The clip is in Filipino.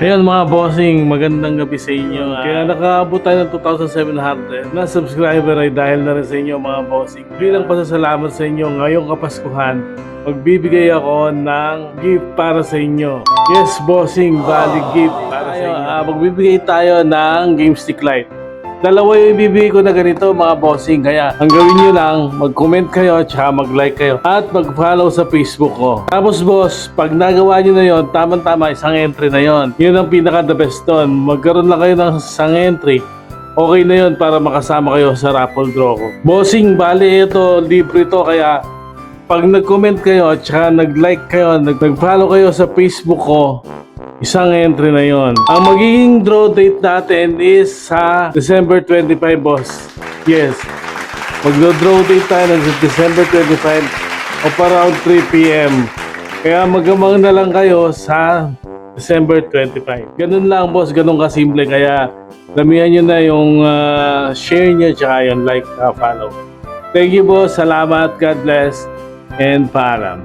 Ayan mga bossing, magandang gabi sa inyo. Kaya nakaabot tayo ng 2,700 na subscriber ay dahil na rin sa inyo mga bossing. Bilang pasasalamat sa inyo ngayong kapaskuhan, magbibigay ako ng gift para sa inyo. Yes, bossing, bali gift para sa inyo. Ah, magbibigay tayo ng game stick light. Dalawa yung ibibigay ko na ganito mga bossing. Kaya ang gawin nyo lang, mag-comment kayo at mag-like kayo. At mag-follow sa Facebook ko. Tapos boss, pag nagawa nyo na yon, tama-tama isang entry na yon. Yun ang pinaka the best doon. Magkaroon lang kayo ng isang entry. Okay na yon para makasama kayo sa raffle draw ko. Bossing, bali ito, libre to kaya pag nag-comment kayo at saka nag-like kayo, nag- nag-follow kayo sa Facebook ko, isang entry na yon. Ang magiging draw date natin is sa December 25, boss. Yes. Mag-draw date tayo ng December 25 of around 3 p.m. Kaya magamang na lang kayo sa December 25. Ganun lang, boss. Ganun kasimple. Kaya damihan nyo na yung ah, share nyo tsaka yung like, uh, follow. Thank you, boss. Salamat. God bless. And paalam.